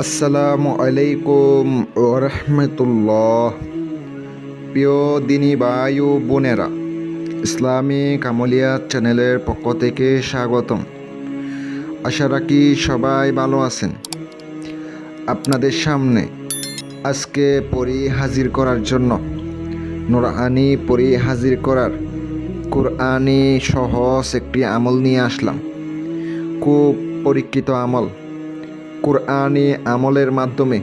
আসসালামু আলাইকুম রহমতুল্লাহ প্রিয় দিনী বায়ু বোনেরা ইসলামিক আমলিয়া চ্যানেলের পক্ষ থেকে স্বাগতম। আশা রাখি সবাই ভালো আছেন। আপনাদের সামনে আজকে পরি হাজির করার জন্য নোরানি পরি হাজির করার কোরআনি সহজ একটি আমল নিয়ে আসলাম। খুব পরীক্ষিত আমল। কোরআনি আমলের মাধ্যমে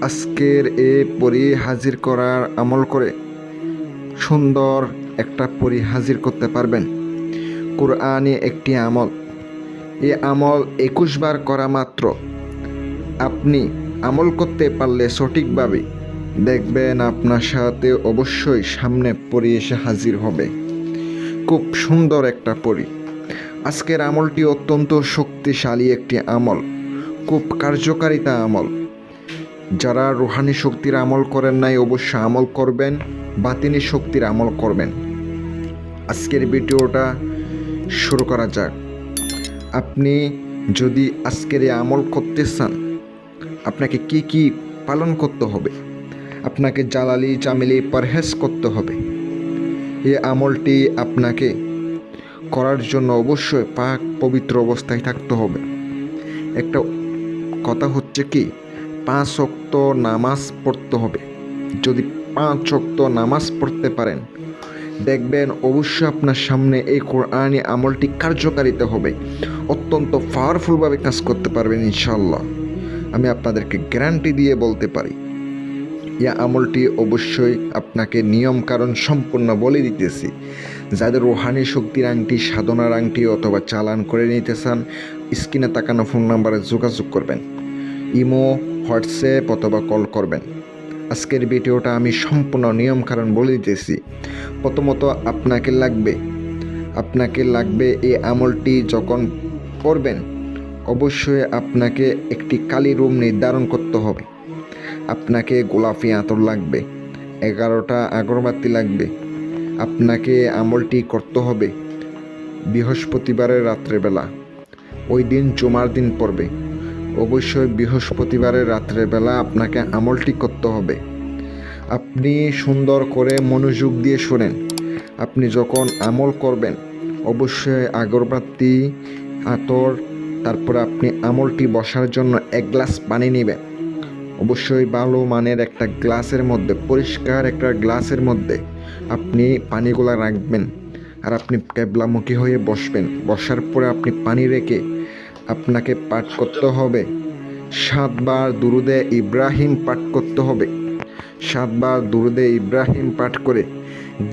আজকের এ পরি হাজির করার আমল করে সুন্দর একটা পরি হাজির করতে পারবেন। কোরআনি একটি আমল। এ আমল একুশ বার করা মাত্র। আপনি আমল করতে পারলে সঠিকভাবে দেখবেন আপনার সাথে অবশ্যই সামনে পরি এসে হাজির হবে। খুব সুন্দর একটা পরি। আজকের আমলটি অত্যন্ত শক্তিশালী একটি আমল। খুব কার্যকারিতা আমল। যারা রুহানি শক্তির আমল করেন নাই, অবশ্য আমল করবেন, বাতিনি শক্তির আমল করবেন। আজকের ভিডিওটা শুরু করা যাক। আপনি যদি আজকের আমল করতে চান, আপনাকে কি কি পালন করতে হবে? আপনাকে জালালি চামিলি পারহেজ করতে হবে। এই আমলটি আপনাকে করার জন্য অবশ্যই পাক, পবিত্র অবস্থায় থাকতে হবে। একটা কথা হচ্ছে কি, পাঁচ অক্ত নামাজ পড়তে হবে। যদি পাঁচ অক্ত নামাজ পড়তে পারেন, দেখবেন অবশ্যই আপনার সামনে এই কোরআনি আমলটি কার্যকারিতা হবে। অত্যন্ত পাওয়ারফুলভাবে কাজ করতে পারবেন ইনশাল্লাহ আমি আপনাদেরকে গ্যারান্টি দিয়ে বলতে পারি ইয়া আমলটি অবশ্যই আপনাকে নিয়ম কারণ সম্পূর্ণ বলে দিতেছি। যাদের রোহানি শক্তির আংটি, সাধনার আংটি অথবা চালান করে নিতে চান স্ক্রিনে তাকানো ফোন নাম্বারে যোগাযোগ করবেন, ইমো, হোয়াটসঅ্যাপ অথবা কল করবেন। আজকের ভিডিওটা আমি সম্পূর্ণ নিয়ম কারণ বলে দিতেছি। প্রথমত, আপনাকে লাগবে আপনাকে লাগবে এই আমলটি যখন করবেন, অবশ্যই আপনাকে একটি কালি রুম নির্ধারণ করতে হবে। আপনাকে গোলাপি আতর লাগবে, এগারোটা আগরবাতি লাগবে, আপনাকে আমলটি করতে হবে বৃহস্পতিবারের রাত্রেবেলা। ওই দিন জুমার দিন পড়বে। অবশ্যই বৃহস্পতিবারের রাত্রেবেলা আপনাকে আমলটি করতে হবে। আপনি সুন্দর করে মনোযোগ দিয়ে শোনেন। আপনি যখন আমল করবেন, অবশ্যই আগরবাতি, আতর, তারপরে আপনি আমলটি বসার জন্য এক গ্লাস পানি নেবেন। অবশ্যই ভালো মানের একটা গ্লাসের মধ্যে, পরিষ্কার একটা গ্লাসের মধ্যে আপনি পানিগুলো রাখবেন। আর আপনি ক্যাবলামুখী হয়ে বসবেন। বসার পরে আপনি পানি রেখে আপনাকে পাঠ করতে হবে। সাতবার দুরুদে ইব্রাহিম পাঠ করতে হবে। সাতবার দুরুদে ইব্রাহিম পাঠ করে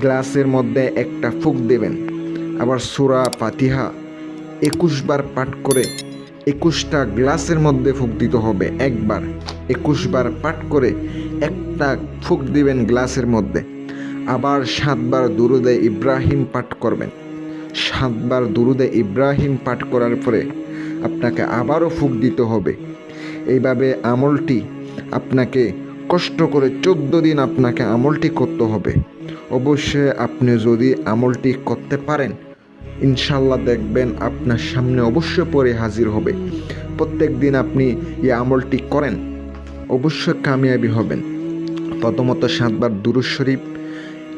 গ্লাসের মধ্যে একটা ফুক দেবেন। আবার সুরা পাতিহা একুশবার পাঠ করে একুশটা গ্লাসের মধ্যে ফুক দিতে হবে একবার। একুশবার পাঠ করে একটা ফুক দিবেন গ্লাসের মধ্যে। আবার সাতবার দুরুদে ইব্রাহিম পাঠ করবেন। সাতবার দুরুদে ইব্রাহিম পাঠ করার পরে আপনাকে আবারও ফুক দিতে হবে। এইভাবে আমলটি আপনাকে কষ্ট করে চোদ্দ দিন আপনাকে আমলটি করতে হবে। অবশ্যই আপনি যদি আমলটি করতে পারেন ইনশাল্লাহ দেখবেন আপনার সামনে অবশ্যই পরে হাজির হবে। প্রত্যেক দিন আপনি এই আমলটি করেন, অবশ্যই কামিয়াবি হবেন। প্রথমত সাতবার দুরুজ শরীফ,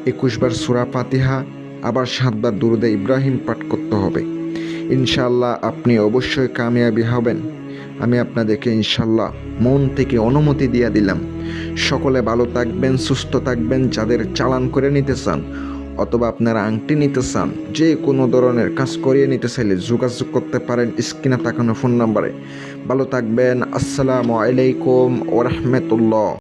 একুশবার সুরা ফাতিহা, আবার সাতবার দুরুদে ইব্রাহিম পাঠ করতে হবে। ইনশাল্লাহ আপনি অবশ্যই কামিয়াবি হবেন। আমি আপনাদেরকে ইনশাল্লাহ মন থেকে অনুমতি দিয়ে দিলাম। সকলে ভালো থাকবেন, সুস্থ থাকবেন, যাদের চালান করে নিতে চান অথবা আপনারা আংটি নিতে চান যে কোনো ধরনের কাজ করিয়ে নিতে চাইলে যোগাযোগ করতে পারেন স্ক্রিনে তাকানো ফোন নাম্বারে। ভালো থাকবেন, আসসালামু আলাইকুম ওরহমতুল্লাহ